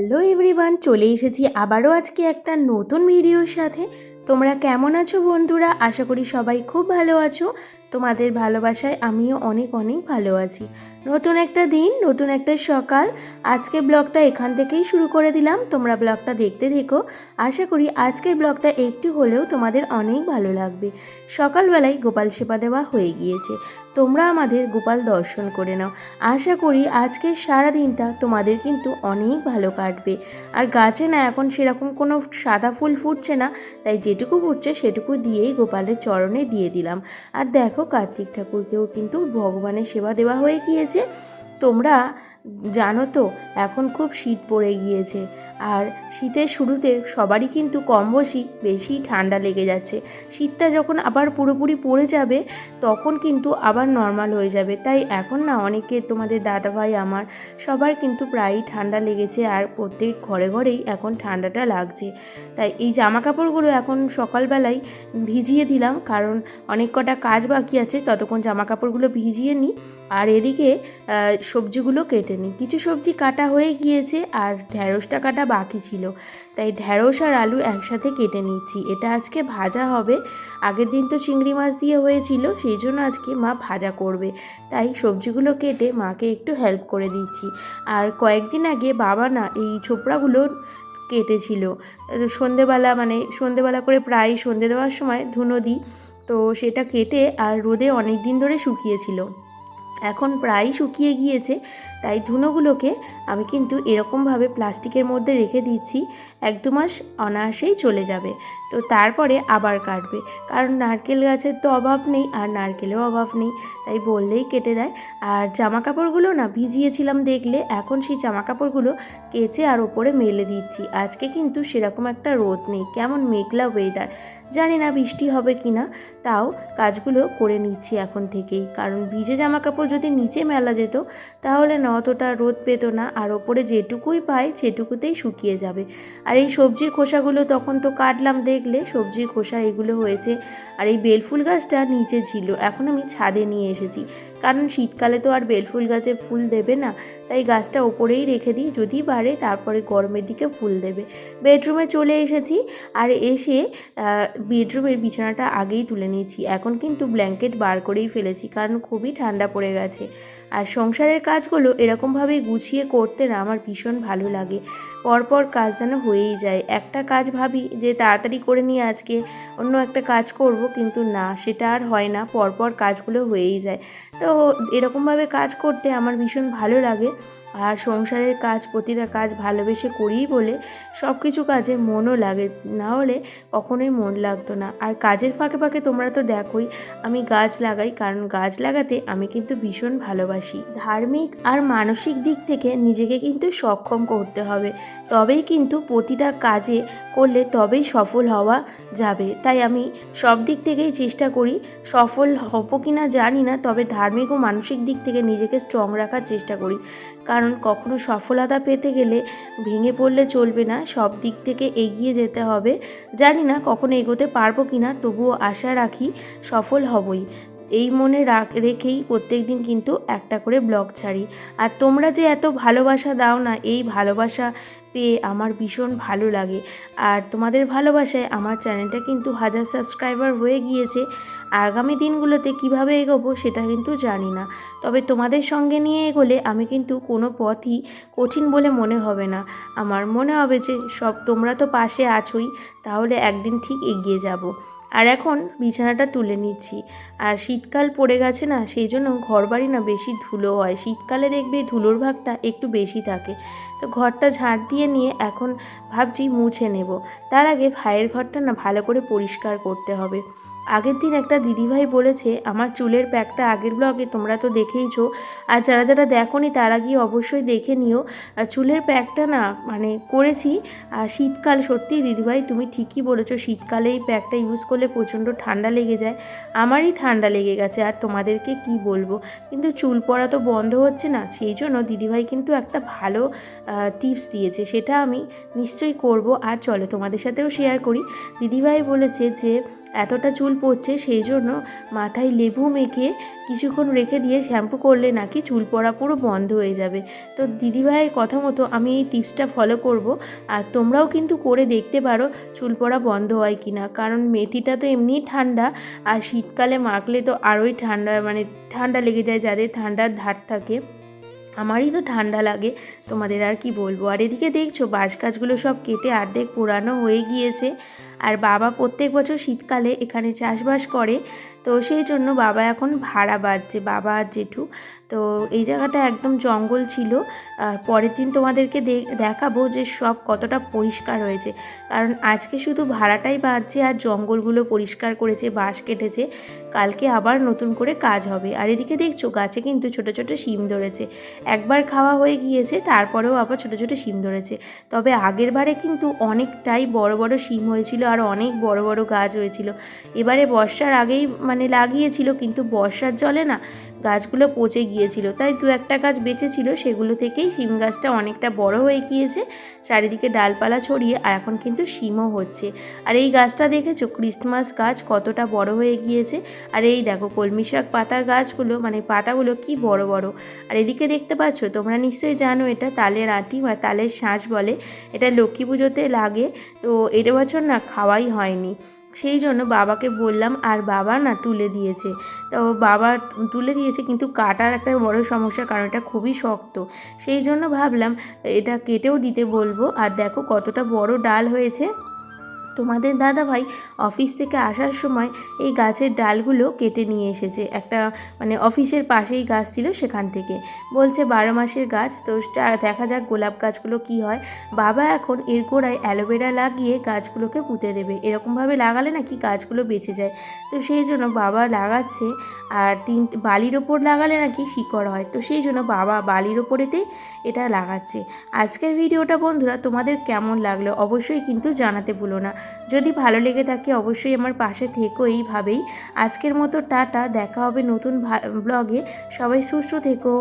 Hello everyone, চলে এসেছি আবারও আজকে একটা নতুন ভিডিওর সাথে। তোমরা কেমন আছো বন্ধুরা? আশা করি সবাই খুব ভালো আছো। তোমাদের ভালোবাসায় আমিও অনেক অনেক ভালো আছি। নতুন একটা দিন, নতুন একটা সকাল। আজকে ব্লগটা এখান থেকেই শুরু করে দিলাম। তোমরা ব্লগটা দেখতে দেখো আশা করি আজকের ব্লগটা একটু হলেও তোমাদের অনেক ভালো লাগবে। সকালবেলায় গোপাল সেবা দেওয়া হয়ে গিয়েছে। তোমরা আমাদের গোপাল দর্শন করে নাও। আশা করি আজকের সারা দিনটা তোমাদের কিন্তু অনেক ভালো কাটবে। আর গাছে না এখন সেরকম কোনো সাদা ফুল ফুটছে না। তাই যেটুকু ফুটছে সেটুকু দিয়েই গোপালের চরণে দিয়ে দিলাম। আর দেখো কার্তিক ঠাকুরকেও কিন্তু ভগবানের সেবা দেওয়া হয়ে গিয়েছে। তোমরা জানো তো, এখন খুব শীত পড়ে গিয়েছে। আর শীতের শুরুতে সবারই কিন্তু কম বসি বেশি ঠান্ডা লেগে যাচ্ছে। শীতটা যখন আবার পুরোপুরি পড়ে যাবে, তখন কিন্তু আবার নর্মাল হয়ে যাবে। তাই এখন না অনেকে, তোমাদের দাদাভাই, আমার, সবার কিন্তু প্রায়ই ঠান্ডা লেগেছে আর প্রত্যেক ঘরে ঘরেই এখন ঠান্ডাটা লাগছে। তাই এই জামা কাপড়গুলো এখন সকালবেলায় ভিজিয়ে দিলাম, কারণ অনেক কটা কাজ বাকি আছে, ততক্ষণ জামা কাপড়গুলো ভিজিয়ে নিই। আর এদিকে সবজিগুলো কেটে নিই কিছু সবজি কাটা হয়ে গিয়েছে আর ঢ্যাঁড়সটা কাটা বাকি ছিল। তাই ঢ্যাঁড়স আর আলু একসাথে কেটে নিচ্ছি। এটা আজকে ভাজা হবে। আগের দিন তো চিংড়ি মাছ দিয়ে হয়েছিল, সেই জন্য আজকে মা ভাজা করবে। তাই সবজিগুলো কেটে মাকে একটু হেল্প করে দিচ্ছি। আর কয়েকদিন আগে বাবা না এই ছোপড়াগুলো কেটেছিল। সন্ধেবেলা মানে সন্ধেবেলা করে প্রায় সন্ধে দেওয়ার সময় ধুনো দিই। তো সেটা কেটে আর রোদে অনেক দিন ধরে শুকিয়েছিল। এখন প্রায় শুকিয়ে গিয়েছে, তাই ধুনোগুলোকে আমি কিন্তু এরকমভাবে প্লাস্টিকের মধ্যে রেখে দিচ্ছি, এক দু মাস অনায়াসেই চলে যাবে। তো তারপরে আবার কাটবে, কারণ নারকেল গাছের তো অভাব নেই, আর নারকেলেও অভাব নেই, তাই বললেই কেটে দেয়। আর জামা কাপড়গুলো না ভিজিয়েছিলাম দেখলে, এখন সেই জামা কাপড়গুলো কেচে আর ওপরে মেলে দিচ্ছি। আজকে কিন্তু সেরকম একটা রোদ নেই, কেমন মেঘলা ওয়েদার জানি না বৃষ্টি হবে কি না তাও কাজগুলো করে নিচ্ছি এখন থেকেই, কারণ ভিজে জামা কাপড় যদি নিচে মেলা যেত, তাহলে না অতটা রোদ পেতো না। আর ওপরে যেটুকুই পাই, সেটুকুতেই শুকিয়ে যাবে। আর এই সবজির খোসাগুলো তখন তো কাটলাম দেখলে, সবজির খোসা এগুলো হয়েছে। আর এই বেলফুল গাছটা নিচে ছিল। এখন আমি ছাদে নিয়ে এসেছি। কারণ শীতকালে তো আর বেলফুল গাছে ফুল দেবে না, তাই গাছটা ওপরেই রেখে দিই, যদি বাড়ে তারপরে গরমের দিকে ফুল দেবে। বেডরুমে চলে এসেছি আর এসে বেডরুমের বিছানাটা আগেই তুলে নিয়েছি। এখন কিন্তু ব্ল্যাঙ্কেট বার করেই ফেলেছি, কারণ খুবই ঠান্ডা পড়ে গেছে। আর সংসারের কাজগুলো এরকমভাবে গুছিয়ে করতে না আমার ভীষণ ভালো লাগে। পরপর কাজ যেন হয়েই যায়। একটা কাজ ভাবি যে তাড়াতাড়ি করে নিয়ে আজকে অন্য একটা কাজ করব, কিন্তু না, সেটা আর হয় না। পরপর কাজগুলো হয়েই যায়। তো এরকমভাবে কাজ করতে আমার ভীষণ ভালো লাগে। আর সংসারের কাজ, প্রতিটা কাজ ভালোবেসে করি বলে সব কিছু কাজে মনও লাগে। না হলে কখনোই মন লাগতো না। আর কাজের ফাঁকে ফাঁকে তোমরা তো দেখোই, আমি গাছ লাগাই, কারণ গাছ লাগাতে আমি কিন্তু ভীষণ ভালোবাসি। ধার্মিক আর মানসিক দিক থেকে নিজেকে কিন্তু সক্ষম করতে হবে। তবেই কিন্তু প্রতিটা কাজে করলে তবেই সফল হওয়া যাবে। তাই আমি সব দিক থেকেই চেষ্টা করি সফল হব কি না জানি না, তবে ধার্মিক ও মানসিক দিক থেকে নিজেকে স্ট্রং রাখার চেষ্টা করি। কারণ কখনো সফলতা পেতে গেলে ভেঙে পড়লে চলবে না, সব দিক থেকে এগিয়ে যেতে হবে। জানি না কখনো এগোতে পারব কি না তবুও আশা রাখি সফল হবই। এই মনে রাখ, রেখেই প্রত্যেক দিন কিন্তু একটা করে ব্লগ ছাড়ি। আর তোমরা যে এত ভালোবাসা দাও না, এই ভালোবাসা পেয়ে আমার ভীষণ ভালো লাগে। আর তোমাদের ভালোবাসায় আমার চ্যানেলটা কিন্তু হাজার সাবস্ক্রাইবার হয়ে গিয়েছে। আগামী দিনগুলোতে কীভাবে এগোবো সেটা কিন্তু জানি না। তবে তোমাদের সঙ্গে নিয়ে এগোলে আমি কিন্তু কোনো পথই কঠিন বলে মনে হবে না। আমার মনে হবে যে সব তোমরা তো পাশে আছোই, তাহলে একদিন ঠিক এগিয়ে যাব। আর এখন বিছানাটা তুলে নিচ্ছি। আর শীতকাল পড়ে গেছে না, সেই জন্য ঘর বাড়ি না বেশি ধুলো হয়। শীতকালে দেখবে ধুলোর ভাগটা একটু বেশি থাকে। তো ঘরটা ঝাড় দিয়ে নিয়ে এখন ভাবছি মুছে নেব। তার আগে ভাইয়ের ঘরটা না ভালো করে পরিষ্কার করতে হবে। আগের দিন একটা দিদিভাই বলেছে, আমার চুলের প্যাকটা আগের ব্লগে তোমরা তো দেখেইছো। আর যারা যারা দেখোনি তারা গিয়ে অবশ্যই দেখে নিও। চুলের প্যাকটা না মানে করেছি, আর শীতকাল সত্যি দিদিভাই তুমি ঠিকই বলেছ, শীতকালে এই প্যাকটা ইউজ করলে প্রচণ্ড ঠান্ডা লেগে যায়। আমারই ঠান্ডা লেগে গেছে, আর তোমাদেরকে কি বলব? কিন্তু চুল পড়া তো বন্ধ হচ্ছে না, সেই জন্য দিদিভাই কিন্তু একটা ভালো টিপস দিয়েছে, সেটা আমি নিশ্চয়ই করব। আর চলো তোমাদের সাথেও শেয়ার করি। দিদিভাই বলেছে যে এতটা চুল পড়ছে, সেই জন্য মাথায় লেবু মেখে কিছুক্ষণ রেখে দিয়ে শ্যাম্পু করলে নাকি চুল পড়া পুরো বন্ধ হয়ে যাবে। তো দিদিভাইয়ের কথা মতো আমি এই টিপসটা ফলো করব। আর তোমরাও কিন্তু করে দেখতে পারো চুল পড়া বন্ধ হয় কি না কারণ মেথিটা তো এমনিই ঠান্ডা, আর শীতকালে মাখলে তো আরোই ঠান্ডা মানে ঠান্ডা লেগে যায়, যাদের ঠান্ডার ধার থাকে। আমারই তো ঠান্ডা লাগে, তোমাদের আর কি বলব? আর এদিকে দেখছ বাঁশ গাছগুলো সব কেটে অর্ধেক পুরানো হয়ে গিয়েছে। আর বাবা প্রত্যেক বছর শীতকালে এখানে চাষবাস করে। তো সেই জন্য বাবা এখন ভাড়া বাঁধছে বাবা আর জেঠু। তো এই জায়গাটা একদম জঙ্গল ছিল। আর পরের দিন তোমাদেরকে দেখাবো যে সব কতটা পরিষ্কার হয়েছে। কারণ আজকে শুধু ভাড়াটাই বাঁধছে আর জঙ্গলগুলো পরিষ্কার করেছে, বাঁশ কেটেছে। কালকে আবার নতুন করে কাজ হবে। আর এদিকে দেখছ গাছে কিন্তু ছোট ছোট শিম ধরেছে। একবার খাওয়া হয়ে গিয়েছে, তারপরেও আবার ছোট ছোট শিম ধরেছে। তবে আগের বারে কিন্তু অনেকটাই বড় বড় শিম হয়েছিল আর অনেক বড় বড় গাছ হয়েছিল। এবারে বর্ষার আগেই মানে লাগিয়েছিল, কিন্তু বর্ষার জলে না গাছগুলো পচে গিয়েছিল। তাই দু একটা গাছ বেঁচেছিল, সেগুলো থেকেই শিম গাছটা অনেকটা বড় হয়ে গিয়েছে। চারিদিকে ডালপালা ছড়িয়ে, আর এখন কিন্তু শিমও হচ্ছে। আর এই গাছটা দেখেছ? ক্রিসমাস গাছ কতটা বড় হয়ে গিয়েছে। আর এই দেখো, কলমি শাক পাতার গাছগুলো মানে পাতাগুলো কি বড় বড়। আর এদিকে দেখতে পাচ্ছ? তোমরা নিশ্চয়ই জানো এটা তালের আঁটি বা তালের শাঁস বলে। এটা লক্ষ্মী পুজোতে লাগে। তো এটা বছর না খাওয়াই হয়নি। সেই জন্য বাবাকে বললাম, আর বাবা না তুলে দিয়েছে। তো বাবা তুলে দিয়েছে, কিন্তু কাটার একটা বড় সমস্যা, কারণ এটা খুবই শক্ত। সেই জন্য ভাবলাম, এটা কেটেও দিতে বলব। আর দেখো কতটা বড় ডাল হয়েছে। তোমাদের দাদা ভাই অফিস থেকে আসার সময় এই গাছের ডালগুলো কেটে নিয়ে এসেছে। একটা মানে অফিসের পাশেই গাছ ছিল সেখান থেকে। বলছে, বারো মাসের গাছ, তা- দেখা যাক গোলাপ গাছগুলো কি হয়। বাবা এখন এর গোড়ায় অ্যালোভেরা লাগিয়ে গাছগুলোকে পুঁতে দেবে। এরকমভাবে লাগালে নাকি গাছগুলো বেঁচে যায়। তো সেই জন্য বাবা লাগাচ্ছে, আর তিন, বালির ওপর লাগালে নাকি শিকড় হয়। তো সেই জন্য বাবা বালির ওপরেতেই এটা লাগাচ্ছে। আজকের ভিডিওটা বন্ধুরা তোমাদের কেমন লাগল অবশ্যই কিন্তু জানাতে ভুলো না। যদি ভালো লেগে থাকে অবশ্যই আমার পাশে থেকো এইভাবেই। আজকের মতো টাটা, দেখা হবে নতুন ব্লগে সবাই সুস্থ থেকো।